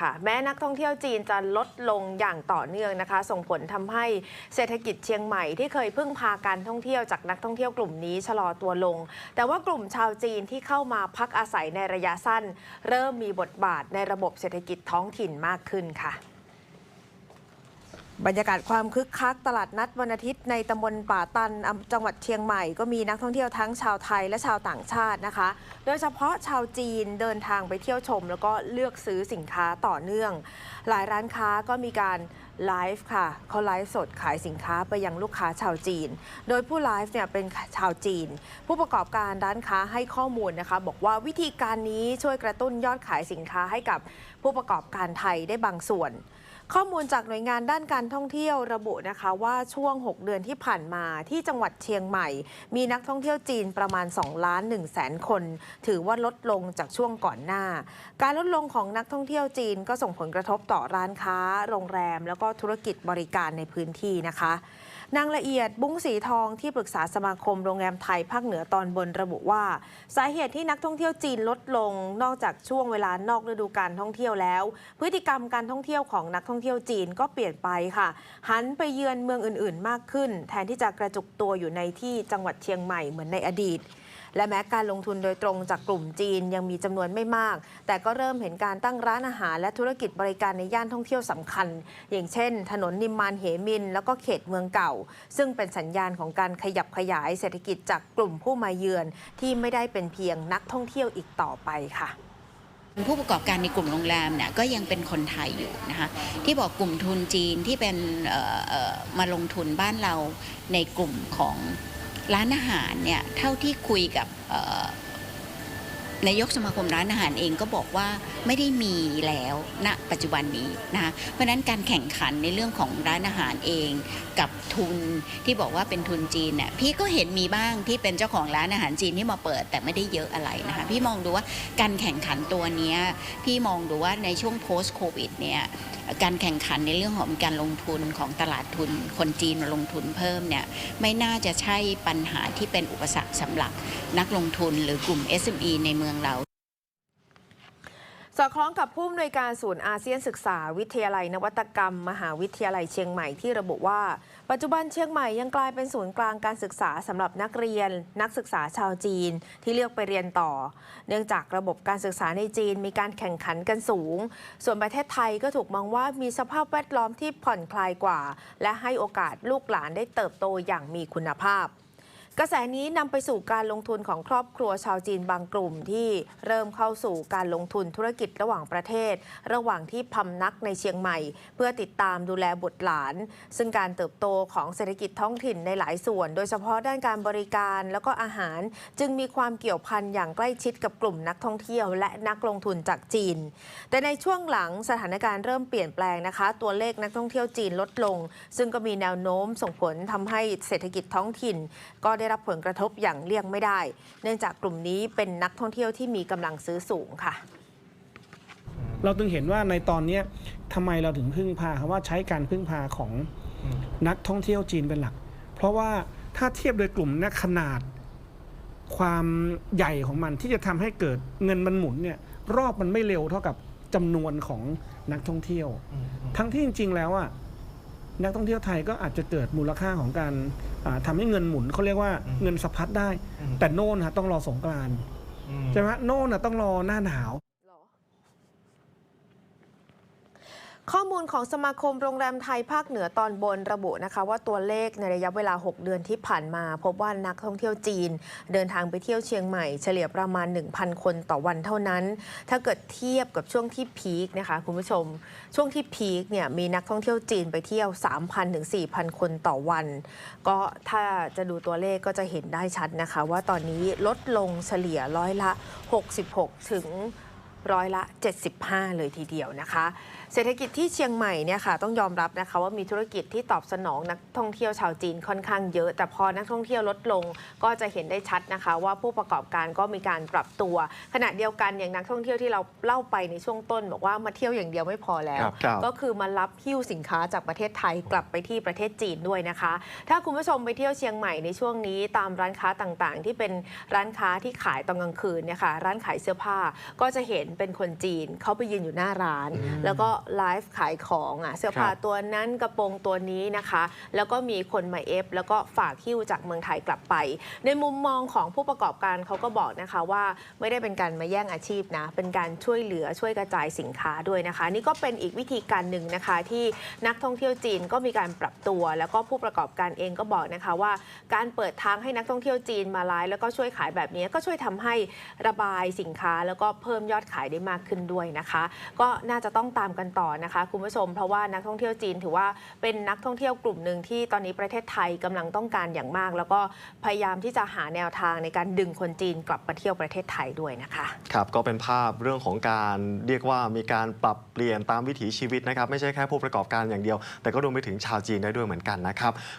ค่ะ แม้นักท่องเที่ยวจีนจะลดลงอย่างต่อเนื่องนะคะ ส่งผลทำให้เศรษฐกิจเชียงใหม่ที่เคยพึ่งพาการท่องเที่ยวจากนักท่องเที่ยวกลุ่มนี้ชะลอตัวลง แต่ว่ากลุ่มชาวจีนที่เข้ามาพักอาศัยในระยะสั้น เริ่มมีบทบาทในระบบเศรษฐกิจท้องถิ่นมากขึ้นค่ะ บรรยากาศความคึกคักตลาดนัดวันอาทิตย์ในตำบลป่าตันจังหวัดเชียงใหม่ก็มีนักท่องเที่ยวทั้งชาวไทยและชาวต่างชาตินะคะ โดยเฉพาะชาวจีนเดินทางไปเที่ยวชม แล้วก็เลือกซื้อสินค้าต่อเนื่อง หลายร้านค้าก็มีการไลฟ์ค่ะเขาไลฟ์สดขายสินค้าไปยังลูกค้าชาวจีน โดยผู้ไลฟ์เนี่ยเป็นชาวจีน ผู้ประกอบการร้านค้าให้ข้อมูลนะคะ บอกว่าวิธีการนี้ช่วยกระตุ้นยอดขายสินค้าให้กับผู้ประกอบการไทยได้บางส่วน ข้อมูลจากหน่วยงานด้านการท่องเที่ยวระบุนะคะว่าช่วง 6 เดือนที่ผ่านมาที่จังหวัดเชียงใหม่ มีนักท่องเที่ยวจีนประมาณ2ล้าน1แสนคน ถือว่าลดลงจากช่วงก่อนหน้า การลดลงของนักท่องเที่ยวจีนก็ส่งผลกระทบต่อร้านค้า โรงแรม แล้วก็ธุรกิจบริการในพื้นที่นะคะ นางละเอียดบุ้งสีทองที่ปรึกษาสมาคมโรงแรมไทยภาคเหนือตอนบนระบุว่า สาเหตุที่นักท่องเที่ยวจีนลดลง นอกจากช่วงเวลานอกฤดูการท่องเที่ยวแล้ว พฤติกรรมการท่องเที่ยวของนักท่องเที่ยวจีนก็เปลี่ยนไปค่ะ หันไปเยือนเมืองอื่น ๆ มากขึ้น แทนที่จะกระจุกตัวอยู่ในที่จังหวัดเชียงใหม่เหมือนในอดีต และแม้การลงทุนโดยตรงจากกลุ่มจีนยังมีจำนวนไม่มาก แต่ก็เริ่มเห็นการตั้งร้านอาหาร และธุรกิจบริการในย่านท่องเที่ยวสำคัญ อย่างเช่น ถนนนิมมานเหมิน แล้วก็เขตเมืองเก่า ซึ่งเป็นสัญญาณของการขยับขยายเศรษฐกิจจากกลุ่มผู้มาเยือน ที่ไม่ได้เป็นเพียงนักท่องเที่ยวอีกต่อไปค่ะผู้ประกอบการในกลุ่มโรงแรมเนี่ยก็ยังเป็นคนไทยอยู่นะคะที่บอกกลุ่มทุนจีนที่เป็นมาลงทุนบ้านเราในกลุ่มของ ร้านอาหารเนี่ยเท่าที่คุยกับ นายกสมาคมร้านอาหารเองก็บอกว่าไม่ได้มีแล้วณปัจจุบันนี้นะคะเพราะนั้นการแข่งขันในเรื่องของร้านอาหารเอง กับทุนที่บอกว่าเป็นทุนจีนเนี่ยพี่ก็เห็นมีบ้างที่เป็นเจ้าของร้านอาหารจีนที่มาเปิดแต่ไม่ได้เยอะอะไรนะคะพี่มองดูว่าการแข่งขันตัวนี้พี่มองดูว่าในช่วง post covid เนี่ยการแข่งขันในเรื่องของการลงทุนของตลาดทุน คนจีนมาลงทุนเพิ่มเนี่ยไม่น่าจะใช่ปัญหาที่เป็นอุปสรรคสำหรับนักลงทุนหรือกลุ่ม SME ในเมืองเราสอดคล้องกับผู้อำนวยการศูนย์อาเซียนศึกษา วิทยาลัยนวัตกรรม มหาวิทยาลัยเชียงใหม่ที่ระบุว่า ปัจจุบันเชียงใหม่ยังกลายเป็นศูนย์กลางการศึกษาสำหรับนักเรียน นักศึกษาชาวจีนที่เลือกไปเรียนต่อ เนื่องจากระบบการศึกษาในจีนมีการแข่งขันกันสูง ส่วนประเทศไทยก็ถูกมองว่ามีสภาพแวดล้อมที่ผ่อนคลายกว่า และให้โอกาสลูกหลานได้เติบโตอย่างมีคุณภาพ กระแสนี้นำไปสู่การลงทุนของครอบครัวชาวจีนบางกลุ่มที่เริ่มเข้าสู่การลงทุนธุรกิจระหว่างประเทศ ระหว่างที่พำนักในเชียงใหม่ เพื่อติดตามดูแลบุตรหลาน ซึ่งการเติบโตของเศรษฐกิจท้องถิ่นในหลายส่วน โดยเฉพาะด้านการบริการแล้วก็อาหาร จึงมีความเกี่ยวพันอย่างใกล้ชิดกับกลุ่มนักท่องเที่ยว และนักลงทุนจากจีน แต่ในช่วงหลังสถานการณ์เริ่มเปลี่ยนแปลงนะคะ ตัวเลขนักท่องเที่ยวจีนลดลง ซึ่งก็มีแนวโน้มส่งผลทำให้เศรษฐกิจท้องถิ่น ก็ได้รับผลกระทบอย่างเลี่ยงไม่ได้ เนื่องจากกลุ่มนี้เป็นนักท่องเที่ยวที่มีกำลังซื้อสูงค่ะ เราจึงเห็นว่าในตอนเนี้ยทำไมเราถึงพึ่งพาคำว่าใช้การพึ่งพาของนักท่องเที่ยวจีนเป็นหลัก เพราะว่าถ้าเทียบโดยกลุ่มนักขนาดความใหญ่ของมันที่จะทำให้เกิดเงินมันหมุนเนี่ยรอบมันไม่เร็วเท่ากับจำนวนของนักท่องเที่ยว ทั้งที่จริง ๆ แล้วอะนักท่องเที่ยวไทยก็อาจจะเกิดมูลค่าของการอ่า ทำาให้เงินหมุนเขาเรียกว่าเงินสะพัดได้ แต่โน่นฮะต้องรอสงกรานต์ใช่ไหมโน่นนะต้องรอหน้าหนาว ข้อมูลของสมาคมโรงแรมไทยภาคเหนือตอนบนระบุนะคะ ว่าตัวเลขในระยะเวลา 6 เดือนที่ผ่านมา พบว่านักท่องเที่ยวจีน เดินทางไปเที่ยวเชียงใหม่เฉลี่ยประมาณ 1,000 คนต่อวันเท่านั้น ถ้าเกิดเทียบกับช่วงที่พีคนะคะคุณผู้ชม ช่วงที่พีคเนี่ยมีนักท่องเที่ยวจีนไปเที่ยว 3,000ถึง4,000 คนต่อวัน ก็ถ้าจะดูตัวเลขก็จะเห็นได้ชัดนะคะ ว่าตอนนี้ลดลงเฉลี่ยร้อยละ 66ถึง ร้อยละ 75 เลยทีเดียวนะคะ เศรษฐกิจที่เชียงใหม่เนี่ยค่ะต้องยอมรับนะคะว่ามีธุรกิจที่ตอบสนองนักท่องเที่ยวชาวจีนค่อนข้างเยอะ แต่พอนักท่องเที่ยวลดลงก็จะเห็นได้ชัดนะคะ ว่าผู้ประกอบการก็มีการปรับตัว ขณะเดียวกันอย่างนักท่องเที่ยวที่เราเล่าไปในช่วงต้น บอกว่ามาเที่ยวอย่างเดียวไม่พอแล้วครับครับก็คือมารับหิ้วสินค้าจากประเทศไทยกลับไปที่ประเทศจีนด้วยนะคะ ถ้าคุณผู้ชมไปเที่ยวเชียงใหม่ในช่วงนี้ตามร้านค้าต่างๆ ที่เป็นร้านค้าที่ขายตอนกลางคืนเนี่ยค่ะร้านขายเสื้อผ้าก็จะเห็นนเป็นคนจีนเขาไปยืนอยู่หน้าร้าน แล้วก็ไลฟ์ขายของอะเสื้อผ้าครับตัวนั้นกระโปรงตัวนี้นะคะ แล้วก็มีคนมาเอฟแล้วก็ฝากหิ้วจากเมืองไทยกลับไป ในมุมมองของผู้ประกอบการเขาก็บอกนะคะว่าไม่ได้เป็นการมาแย่งอาชีพนะ เป็นการช่วยเหลือช่วยกระจายสินค้าด้วยนะคะ นี่ก็เป็นอีกวิธีการหนึ่งนะคะ ที่นักท่องเที่ยวจีนก็มีการปรับตัว แล้วก็ผู้ประกอบการเองก็บอกนะคะว่า การเปิดทางให้นักท่องเที่ยวจีนมาไลฟ์แล้วก็ช่วยขายแบบนี้ก็ช่วยทำให้ระบายสินค้าแล้วก็เพิ่มยอดขายายได้มากขึ้นด้วยนะคะ ก็น่าจะต้องตามกันต่อนะคะคุณผู้ชม เพราะว่านักท่องเที่ยวจีนถือว่าเป็นนักท่องเที่ยวกลุ่มหนึ่งที่ตอนนี้ประเทศไทยกำลังต้องการอย่างมาก แล้วก็พยายามที่จะหาแนวทางในการดึงคนจีนกลับมาเที่ยวประเทศไทยด้วยนะคะครับก็เป็นภาพเรื่องของการเรียกว่ามีการปรับเปลี่ยนตามวิถีชีวิตนะครับไม่ใช่แค่ผู้ประกอบการอย่างเดียว แต่ก็รวมไปถึงชาวจีนได้ด้วยเหมือนกันนะครับ